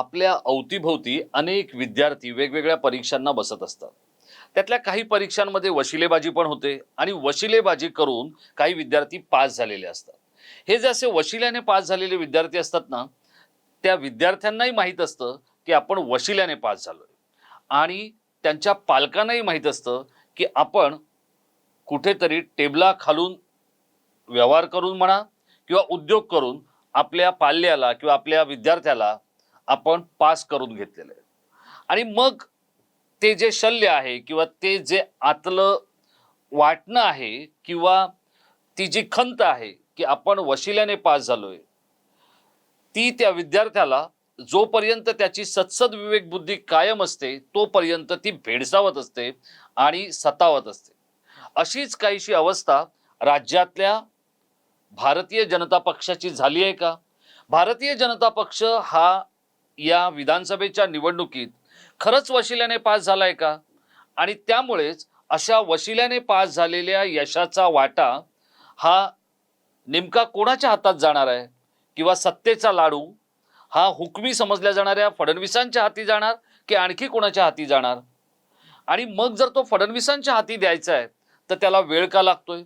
आपल्या अवतीभोवती अनेक विद्यार्थी वेगवेगळ्या परीक्षांना बसत असतात. त्यातल्या काही परीक्षांमध्ये वशिलेबाजी पण होते आणि वशिलेबाजी करून काही विद्यार्थी पास झालेले असतात. हे जे असे वशिल्याने पास झालेले विद्यार्थी असतात ना त्या विद्यार्थ्यांनाही माहीत असतं की आपण वशिल्याने पास झालोय. आणि त्यांच्या पालकांनाही माहीत असतं की आपण कुठेतरी टेबला खालून व्यवहार करून म्हणा किंवा उद्योग करून आपल्या पाल्याला किंवा आपल्या विद्यार्थ्याला आपण पास करून घेतलेलं आहे आणि मग ते जे शल्य आहे किंवा ते जे आतलं वाटणं आहे किंवा ती जी खंत आहे की आपण वशिल्याने पास झालोय ती त्या विद्यार्थ्याला जोपर्यंत त्याची सत्सद विवेक बुद्धी कायम असते तोपर्यंत ती भेडसावत असते आणि सतावत असते. अशीच काहीशी अवस्था राज्यातल्या भारतीय जनता पक्षाची झाली आहे का? भारतीय जनता पक्ष हा या विधानसभेच्या निवडणुकीत खरंच वशिल्याने पास झालाय का? आणि त्यामुळेच अशा वशिल्याने पास झालेल्या यशाचा वाटा हा नेमका कोणाच्या हातात जाणार आहे? किंवा सत्तेचा लाडू हा हुकमी समजल्या जाणाऱ्या फडणवीसांच्या हाती जाणार की आणखी कोणाच्या हाती जाणार? आणि मग जर तो फडणवीसांच्या हाती द्यायचा आहे तर त्याला वेळ का लागतोय?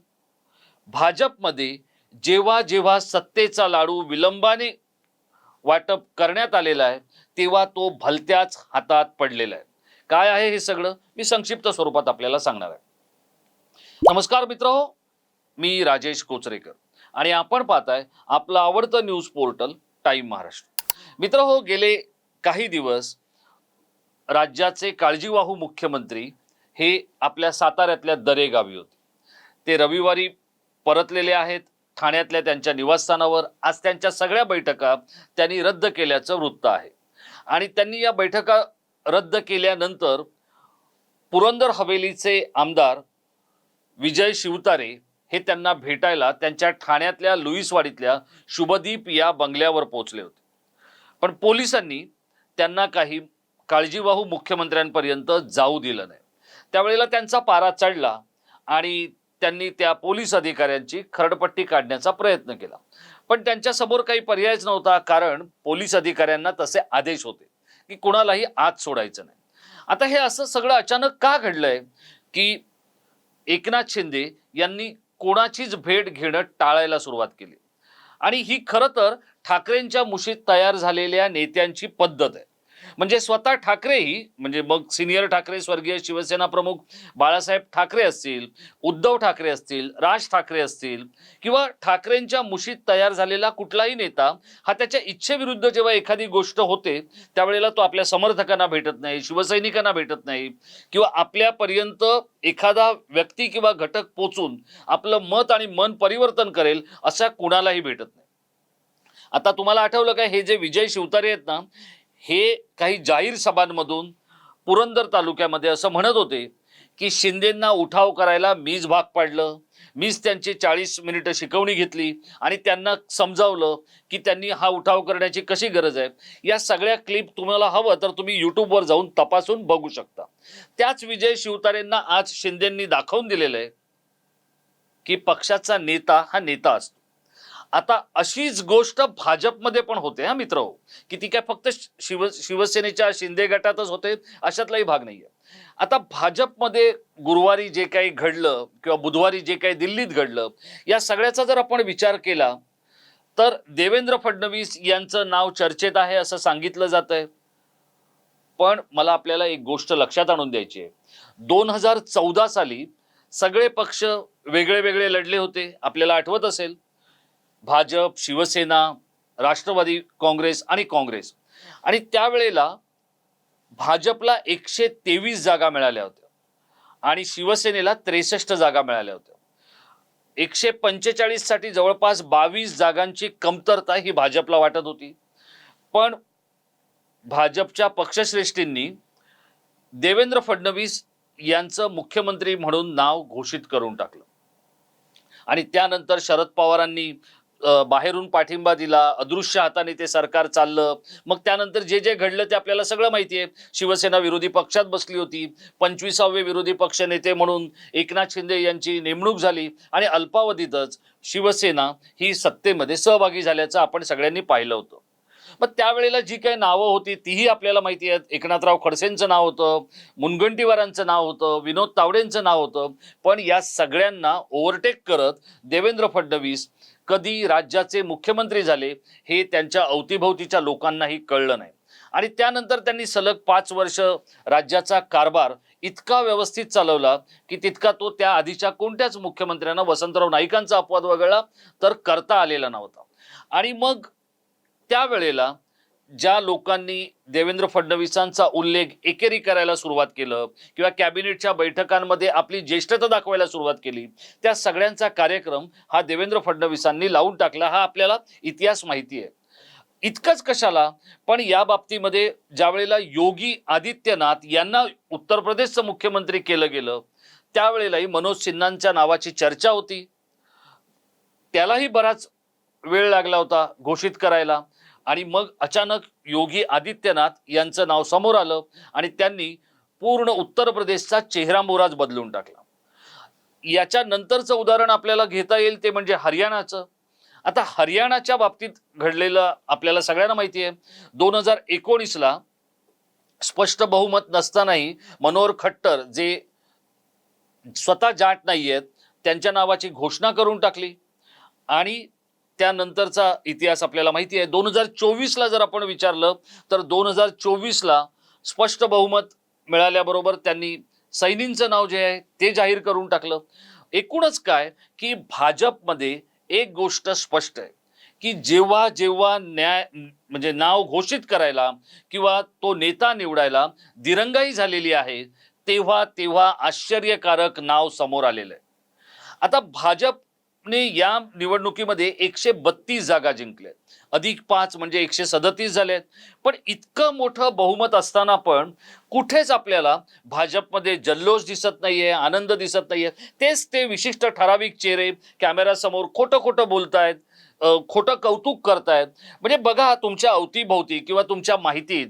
भाजपमध्ये जेव्हा जेव्हा सत्तेचा लाडू विलंबाने वाटप करण्यात आलेला आहे तेव्हा तो भलत्याच हातात पडलेला आहे. काय आहे हे सगळं? मी संक्षिप्त स्वरूपात आपल्याला सांगणार आहे. नमस्कार मित्र हो मी राजेश कोचरेकर. आणि आपण पाहताय आपलं आवडतं न्यूज पोर्टल टाईम महाराष्ट्र. मित्र हो गेले काही दिवस राज्याचे काळजीवाहू मुख्यमंत्री हे आपल्या साताऱ्यातल्या दरेगावी होते. ते रविवारी परतलेले आहेत ठाण्यातल्या त्यांच्या निवासस्थानावर आज त्यांच्या सगळ्या बैठका त्यांनी रद्द केल्याचं वृत्त आहे. आणि त्यांनी या बैठका रद्द केल्यानंतर पुरंदर हवेलीचे आमदार विजय शिवतारे हे त्यांना भेटायला त्यांच्या ठाण्यातल्या लुईसवाडीतल्या शुभदीप या बंगल्यावर पोहोचले होते. पण पोलिसांनी त्यांना काही काळजीवाहू मुख्यमंत्र्यांपर्यंत जाऊ दिलं नाही. त्यावेळेला त्यांचा पारा चढला आणि त्यांनी त्या पोलीस अधिकाऱ्यांची खरडपट्टी काढण्याचा प्रयत्न केला. पण त्यांच्यासमोर काही पर्यायच नव्हता कारण पोलीस अधिकाऱ्यांना तसे आदेश होते की कुणालाही आत सोडायचं नाही. आता हे असं सगळं अचानक का घडलंय? की एकनाथ शिंदे यांनी कोणाचीच भेट घेणं टाळायला सुरुवात केली. आणि ही खरं तर ठाकरेंच्या मुशीत तयार झालेल्या नेत्यांची पद्धत आहे. म्हणजे स्वतः ठाकरेही म्हणजे मग सिनियर ठाकरे स्वर्गीय शिवसेना प्रमुख बाळासाहेब ठाकरे असतील उद्धव ठाकरे असतील राज ठाकरे असतील किंवा ठाकरेंच्या मुशीत तयार झालेला कुठलाही नेता हा त्याच्या इच्छेविरुद्ध जेव्हा एखादी गोष्ट होते त्यावेळेला तो आपल्या समर्थकांना भेटत नाही शिवसैनिकांना भेटत नाही किंवा आपल्यापर्यंत एखादा व्यक्ती किंवा घटक पोचून आपलं मत आणि मन परिवर्तन करेल अशा कुणालाही भेटत नाही. आता तुम्हाला आठवलं काय हे जे विजय शिवतारे आहेत ना हे काही जाहीर सभांमधून पुरंदर तालुक्यामध्ये असं म्हणत होते की शिंदेंना उठाव करायला मीच भाग पाडलं मीच त्यांची चाळीस मिनिटं शिकवणी घेतली आणि त्यांना समजावलं की त्यांनी हा उठाव करण्याची कशी गरज आहे. या सगळ्या क्लिप तुम्हाला हवं तर तुम्ही यूट्यूबवर जाऊन तपासून बघू शकता. त्याच विजय शिवतारेंना आज शिंदेंनी दाखवून दिलेलं आहे की पक्षाचा नेता हा नेता असतो. आता अशीच गोष्ट भाजपमध्ये पण होते हा मित्र. हो की ती काय फक्त शिव शिवसेनेच्या शिंदे गटातच होते अशातलाही भाग नाहीये. आता भाजपमध्ये गुरुवारी जे काही घडलं किंवा बुधवारी जे काही दिल्लीत घडलं या सगळ्याचा जर आपण विचार केला तर देवेंद्र फडणवीस यांचं नाव चर्चेत आहे असं सांगितलं जात आहे पण मला आपल्याला एक गोष्ट लक्षात आणून द्यायची आहे. दोन हजार चौदा साली सगळे पक्ष वेगळे वेगळे लढले होते आपल्याला आठवत असेल. भाजप शिवसेना राष्ट्रवादी काँग्रेस आणि काँग्रेस. आणि त्यावेळेला भाजपला एकशे तेवीस जागा मिळाल्या होत्या. आणि शिवसेनेला त्रेसष्ट जागा मिळाल्या होत्या. एकशे पंचेचाळीससाठी जवळपास बावीस जागांची कमतरता ही भाजपला वाटत होती. पण भाजपच्या पक्षश्रेष्ठींनी देवेंद्र फडणवीस यांचं मुख्यमंत्री म्हणून नाव घोषित करून टाकलं. आणि त्यानंतर शरद पवारांनी बाहेरून पाठिंबा दिला अदृश्य हाताने ते सरकार चाललं. मग त्यानंतर जे जे घडलं ते आपल्याला सगळं माहिती आहे. शिवसेना विरोधी पक्षात बसली होती. पंचवीसावे विरोधी पक्ष नेते म्हणून एकनाथ शिंदे यांची नेमणूक झाली आणि अल्पावधीतच शिवसेना ही सत्तेमध्ये सहभागी झाल्याचं आपण सगळ्यांनी पाहिलं होतं. मग त्यावेळेला जी काही नावं होती तीही आपल्याला माहिती आहेत. एकनाथराव खडसेंचं नाव होतं मुनगंटीवारांचं नाव होतं विनोद तावडेंचं नाव होतं. पण या सगळ्यांना ओव्हरटेक करत देवेंद्र फडणवीस कधी राज्याचे मुख्यमंत्री झाले हे त्यांच्या अवतीभोवतीच्या लोकांनाही कळलं नाही. आणि त्यानंतर त्यांनी सलग पाच वर्ष राज्याचा कारभार इतका व्यवस्थित चालवला की तितका तो त्या आधीच्या कोणत्याच मुख्यमंत्र्यांना वसंतराव नाईकांचा अपवाद वगळला तर करता आलेला नव्हता. आणि मग त्यावेळेला ज्या लोकांनी देवेंद्र फडणवीसांचा उल्लेख एकेरी करायला सुरुवात केलं किंवा कॅबिनेटच्या बैठकांमध्ये आपली ज्येष्ठता दाखवायला सुरुवात केली त्या सगळ्यांचा कार्यक्रम हा देवेंद्र फडणवीसांनी लावून टाकला हा आपल्याला इतिहास माहिती आहे. इतकंच कशाला पण या बाबतीमध्ये ज्या वेळेला योगी आदित्यनाथ यांना उत्तर प्रदेशचं मुख्यमंत्री केलं गेलं त्यावेळेलाही मनोज सिन्हांच्या नावाची चर्चा होती. त्यालाही बराच वेळ लागला होता घोषित करायला. आणि मग अचानक योगी आदित्यनाथ यांचं नाव समोर आलं आणि त्यांनी पूर्ण उत्तर प्रदेशचा चेहरा मोराज बदलून टाकला. याच्या नंतरचं उदाहरण आपल्याला घेता येईल ते म्हणजे हरियाणाचं. आता हरियाणाच्या बाबतीत घडलेलं आपल्याला सगळ्यांना माहिती आहे. दोन हजार एकोणीसला स्पष्ट बहुमत नसतानाही मनोहर खट्टर जे स्वतः जाट नाही आहेत त्यांच्या नावाची घोषणा करून टाकली. आणि त्यानंतरचा इतिहास आपल्याला माहिती आहे. दोन हजार चोवीसला जर आपण विचारलं तर दोन हजार चोवीसला स्पष्ट बहुमत मिळाल्याबरोबर त्यांनी सैनींचं नाव जे आहे ते जाहीर करून टाकलं. एकूणच काय की भाजपमध्ये एक गोष्ट स्पष्ट आहे की जेव्हा जेव्हा न्याय म्हणजे नाव घोषित करायला किंवा तो नेता निवडायला दिरंगाई झालेली आहे तेव्हा तेव्हा आश्चर्यकारक नाव समोर आलेलं आहे. आता भाजप भाजपने या निवडणुकीमध्ये एकशे बत्तीस जागा जिंकल्या. अधिक पाच म्हणजे एकशे सदतीस झाले पण इतकं मोठं बहुमत असताना पण कुठेच आपल्याला भाजपमध्ये जल्लोष दिसत नाहीये आनंद दिसत नाहीये. तेच ते विशिष्ट ठराविक चेहरे कॅमेरासमोर खोटं खोटं बोलतायत खोटं कौतुक करतायत. म्हणजे बघा तुमच्या अवतीभोवती किंवा तुमच्या माहितीत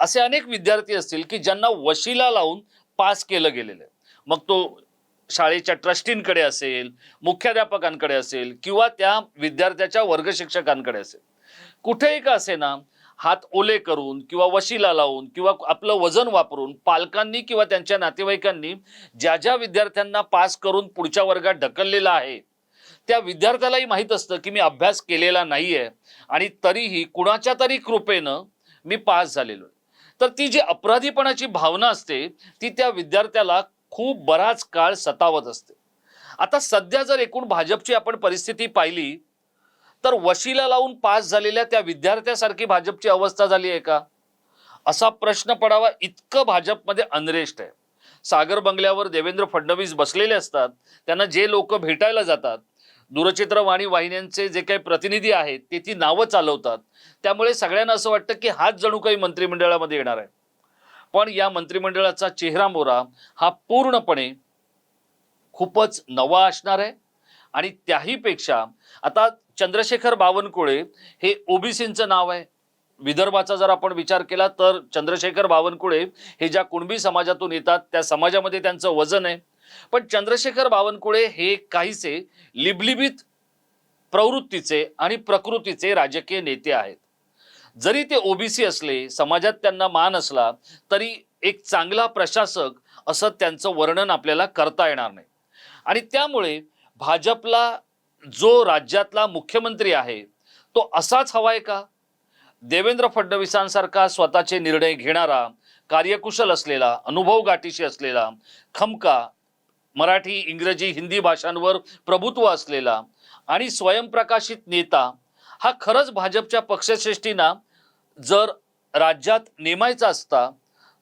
असे अनेक विद्यार्थी असतील की ज्यांना वशिला लावून पास केलं गेलेलं आहे. मग तो शाळेच्या ट्रस्टींकडे असेल मुख्याध्यापकांकडे असेल किंवा त्या विद्यार्थ्याच्या वर्ग शिक्षकांकडे असेल. कुठेही का असे ना हात ओले करून किंवा वशीला लावून किंवा आपलं वजन वापरून पालकांनी किंवा त्यांच्या नातेवाईकांनी ज्या ज्या विद्यार्थ्यांना पास करून पुढच्या वर्गात ढकललेलं आहे त्या विद्यार्थ्यालाही माहीत असतं की मी अभ्यास केलेला नाही आहे आणि तरीही कुणाच्या तरी कृपेनं मी पास झालेलो आहे. तर ती जी अपराधीपणाची भावना असते ती त्या विद्यार्थ्याला खूप बराच काळ सतावत असते. आता सध्या जर एकूण भाजपची आपण परिस्थिती पाहिली तर वशीला लावून पास झालेल्या त्या विद्यार्थ्यासारखी भाजपची अवस्था झाली आहे का? असा प्रश्न पडावा इतकं भाजपमध्ये अनरेस्ट आहे. सागर बंगल्यावर देवेंद्र फडणवीस बसलेले असतात त्यांना जे लोक भेटायला जातात दूरचित्रवाणी वाहिन्यांचे जे काही प्रतिनिधी आहेत ते ती नावं चालवतात. त्यामुळे सगळ्यांना असं वाटतं की हाच जणू काही मंत्रिमंडळामध्ये येणार आहे. पण या मंत्रिमंडळाचा चेहरा मोरा हा पूर्णपणे खूपच नवा असणार आहे. आणि त्याहीपेक्षा आता चंद्रशेखर बावनकुळे हे ओबीसींचं नाव आहे. विदर्भाचा जर आपण विचार केला तर चंद्रशेखर बावनकुळे हे ज्या कुणबी समाजातून येतात त्या समाजामध्ये त्यांचं वजन आहे. पण चंद्रशेखर बावनकुळे हे काहीसे लिबलिबित प्रवृत्तीचे आणि प्रकृतीचे राजकीय नेते आहेत. जरी ते ओबीसी असले समाजात त्यांना मान असला तरी एक चांगला प्रशासक असं त्यांचं वर्णन आपल्याला करता येणार नाही. आणि त्यामुळे भाजपला जो राज्यातला मुख्यमंत्री आहे तो असाच हवाय का? देवेंद्र फडणवीसांसारखा स्वतःचे निर्णय घेणारा कार्यकुशल असलेला अनुभव गाठीशी असलेला खमका मराठी इंग्रजी हिंदी भाषांवर प्रभुत्व असलेला आणि स्वयंप्रकाशित नेता हा खरंच भाजपच्या पक्षश्रेष्ठींना जर राज्यात नेमायचा असता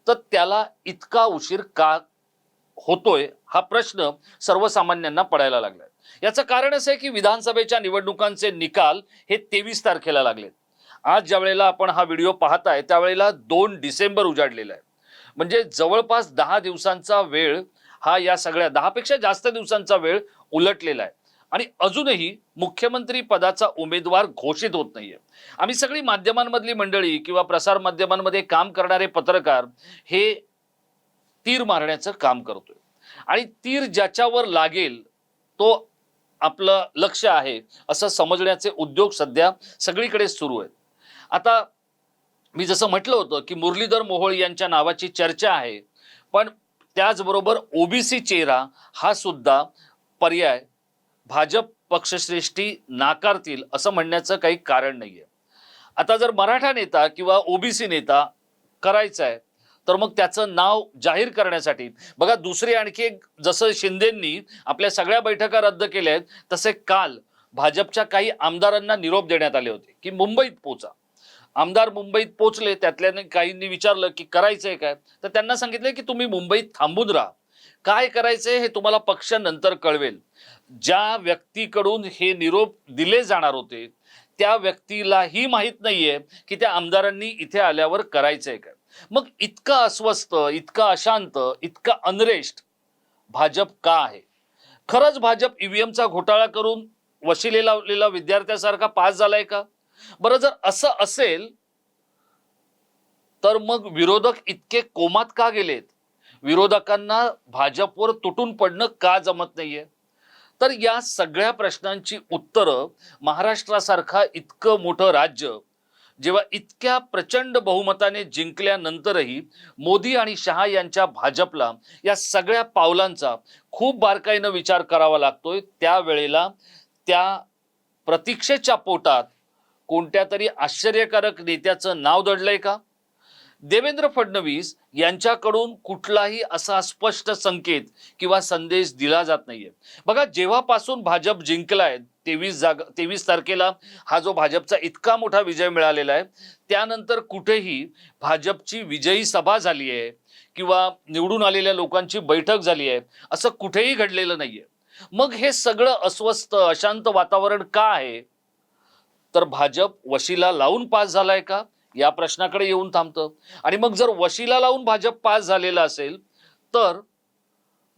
तर त्याला इतका उशीर का होतोय हा प्रश्न सर्वसामान्यांना पडायला लागलाय. याचं कारण असं आहे की विधानसभेच्या निवडणुकांचे निकाल हे तेवीस तारखेला लागलेत. आज ज्या वेळेला आपण हा व्हिडिओ पाहताय त्यावेळेला दोन डिसेंबर उजाडलेला आहे. म्हणजे जवळपास दहा दिवसांचा वेळ हा या सगळ्या दहापेक्षा जास्त दिवसांचा वेळ उलटलेला आहे. आणि अजूनही मुख्यमंत्री पदाचा उमेदवार घोषित होत नाहीये. आम्ही सगळी माध्यमांमधली मंडळी किंवा प्रसार माध्यमांमध्ये काम करणारे पत्रकार हे तीर मारण्याचं काम करतोय. आणि तीर ज्याच्यावर लागेल तो आपलं लक्ष आहे असं समजण्याचे उद्योग सध्या सगळीकडे सुरू आहेत. आता मी जसं म्हटलं होतं की मुरलीधर मोहोळ यांच्या नावाची चर्चा आहे पण त्याचबरोबर ओबीसी चेहरा हा सुद्धा पर्याय भाजप पक्षश्रेष्ठी नाकारतील असं म्हणण्याचं काही कारण नाहीये. आता जर मराठा नेता किंवा ओबीसी नेता करायचा आहे तर मग त्याचं नाव जाहीर करण्यासाठी बघा दुसरी आणखी एक जसं शिंदेंनी आपल्या सगळ्या बैठका रद्द केल्या आहेत तसे काल भाजपच्या काही आमदारांना निरोप देण्यात आले होते की मुंबईत पोचा. आमदार मुंबईत पोचले त्यातल्याने काहींनी विचारलं की करायचं आहे काय? तर त्यांना सांगितलं की तुम्ही मुंबईत थांबून राहा. काय करायचंय हे तुम्हाला पक्ष नंतर कळवेल. ज्या व्यक्तीकडून हे निरोप दिले जाणार होते त्या व्यक्तीलाही माहीत नाहीये की त्या आमदारांनी इथे आल्यावर करायचंय काय. मग इतका अस्वस्थ इतका अशांत इतका अनरेस्ट भाजप का आहे? खरंच भाजप ईव्हीएमचा घोटाळा करून वशिले लावलेला विद्यार्थ्यासारखा पास झालाय का? बरं जर असं असेल तर मग विरोधक इतके कोमात का गेलेत? विरोधकांना भाजपवर तुटून पडणं का जमत नाहीये? तर या सगळ्या प्रश्नांची उत्तरं महाराष्ट्रासारखा इतकं मोठं राज्य जेव्हा इतक्या प्रचंड बहुमताने जिंकल्यानंतरही मोदी आणि शहा यांच्या भाजपला या सगळ्या पावलांचा खूप बारकाईनं विचार करावा लागतोय. त्यावेळेला त्या प्रतीक्षेच्या पोटात कोणत्या तरी आश्चर्यकारक नेत्याचं नाव दडलंय का? देवेंद्र फडणवीस यांच्याकडून कुठलाही असा स्पष्ट संकेत किंवा संदेश दिला जात नाहीये. बघा जेव्हापासून भाजप जिंकलाय तेवीस जागा तेवीस तारखेला हा जो भाजपचा इतका मोठा विजय मिळालेला आहे त्यानंतर कुठेही भाजपची विजयी सभा झाली आहे किंवा निवडून आलेल्या लोकांची बैठक झाली आहे असं कुठेही घडलेलं नाहीये. मग हे सगळं अस्वस्थ अशांत वातावरण का आहे? तर भाजप वशीला लावून पास झालाय का? या प्रश्नाकडे येऊन थांबतं. आणि मग जर वशीला लावून भाजप पास झालेला असेल तर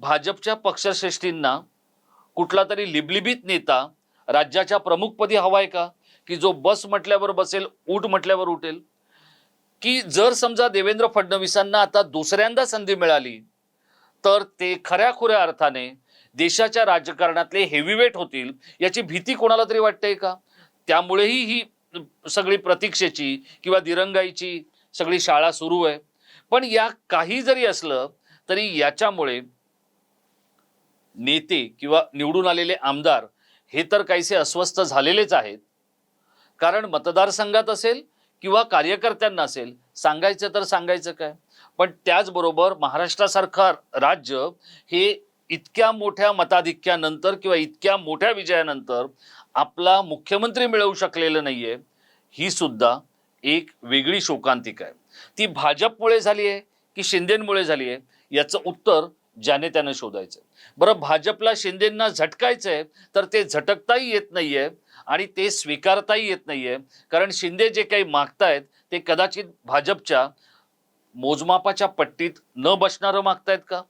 भाजपच्या पक्षश्रेष्ठींना कुठला तरी लिबलिबीत नेता राज्याच्या प्रमुखपदी हवाय का? की जो बस म्हटल्यावर बसेल उठ म्हटल्यावर उठेल? की जर समजा देवेंद्र फडणवीसांना आता दुसऱ्यांदा संधी मिळाली तर ते खऱ्या खुऱ्या अर्थाने देशाच्या राजकारणातले हेवीवेट होतील याची भीती कोणाला तरी वाटते का? त्यामुळेही ही सगळी प्रतीक्षेची किंवा दिरंगाईची सगळी शाळा सुरू आहे. पण या काही जरी असलं तरी याच्यामुळे नेते किंवा निवडून आलेले आमदार हे तर काहीसे अस्वस्थ झालेलेच आहेत. कारण मतदारसंघात असेल किंवा कार्यकर्त्यांना असेल सांगायचं तर सांगायचं काय? पण त्याचबरोबर महाराष्ट्रासारखा राज्य हे इतक्या मोठ्या मताधिक्यानंतर किंवा इतक्या मोठ्या विजयानंतर आपला मुख्यमंत्री मिळवू शकलेलं नाहीये ही सुद्धा एक वेगळी शोकांतिका आहे. ती भाजपमुळे झाली आहे की शिंदेमुळे झाली आहे याचं उत्तर ज्याने त्यानं शोधायचं बरं भाजपला शिंदेंना झटकायचंय तर ते झटकताही येत नाहीये आणि ते स्वीकारताही येत नाहीये कारण शिंदे जे काही मागतायत ते कदाचित भाजपच्या मोजमापाच्या पट्टीत न बसणारं मागतायत का?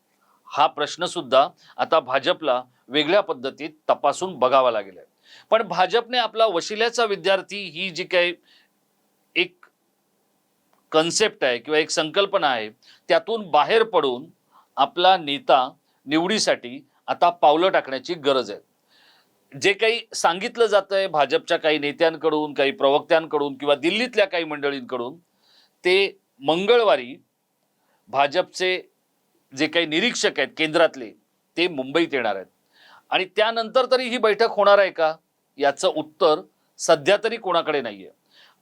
हा प्रश्नसुद्धा आता भाजपला वेगळ्या पद्धतीत तपासून बघावा लागेल. पण भाजपने आपला वशिल्याचा विद्यार्थी ही जी काही एक कन्सेप्ट आहे किंवा एक संकल्पना आहे त्यातून बाहेर पडून आपला नेता निवडीसाठी आता पावलं टाकण्याची गरज आहे. जे काही सांगितलं जात आहे भाजपच्या काही नेत्यांकडून काही प्रवक्त्यांकडून किंवा दिल्लीतल्या काही मंडळींकडून ते मंगळवारी भाजपचे जे काही निरीक्षक आहेत केंद्रातले ते मुंबईत येणार आहेत. आणि त्यानंतर तरी ही बैठक होणार आहे का? याचं उत्तर सध्या तरी कोणाकडे नाहीये.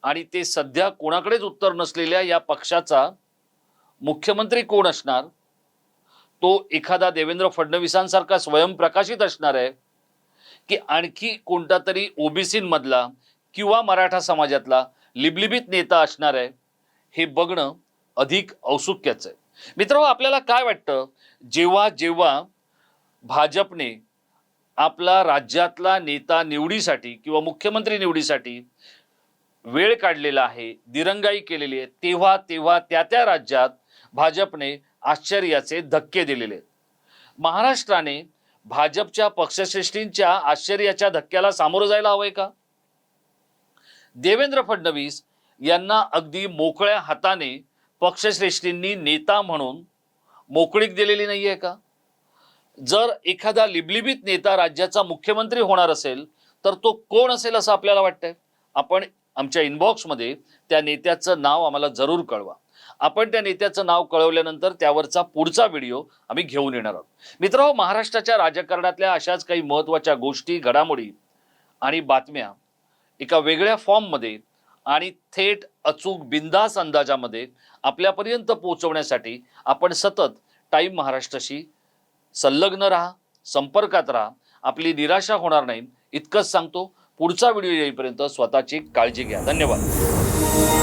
आणि ते सध्या कोणाकडेच उत्तर नसलेल्या या पक्षाचा मुख्यमंत्री कोण असणार? तो एखादा देवेंद्र फडणवीसांसारखा स्वयंप्रकाशित असणार आहे की आणखी कोणता तरी ओबीसींमधला किंवा मराठा समाजातला लिबलिबित नेता असणार आहे हे बघणं अधिक औत्सुक्याचं आहे. मित्र आपल्याला काय वाटतं? जेव्हा जेव्हा भाजपने आपला राज्यातला नेता निवडीसाठी किंवा मुख्यमंत्री निवडीसाठी वेळ काढलेला आहे दिरंगाई केलेली आहे तेव्हा तेव्हा त्या त्या राज्यात भाजपने आश्चर्याचे धक्के दिलेले आहेत. महाराष्ट्राने भाजपच्या पक्षश्रेष्ठींच्या आश्चर्याच्या धक्क्याला सामोरं जायला हवंय का? देवेंद्र फडणवीस यांना अगदी मोकळ्या हाताने पक्षश्रेष्ठींनी नेता म्हणून मोकळीक दिलेली नाहीये का? जर एखादा लिबलिबित नेता राज्याचा मुख्यमंत्री होणार असेल तर तो कोण असेल असं आपल्याला वाटतंय? आपण आमच्या इनबॉक्समध्ये त्या नेत्याचं नाव आम्हाला जरूर कळवा. आपण त्या नेत्याचं नाव कळवल्यानंतर त्यावरचा पुढचा व्हिडिओ आम्ही घेऊन येणार आहोत. मित्र महाराष्ट्राच्या राजकारणातल्या अशाच काही महत्त्वाच्या गोष्टी घडामोडी आणि बातम्या एका वेगळ्या फॉर्ममध्ये आणि थेट अचूक बिंदास अंदाजामध्ये आपल्यापर्यंत पोहोचवण्यासाठी आपण सतत टाईम महाराष्ट्राशी संलग्न राहा संपर्कात राहा. आपली निराशा होणार नाही. इतकंच सांगतो पुढचा व्हिडिओ येईपर्यंत स्वतःची काळजी घ्या. धन्यवाद.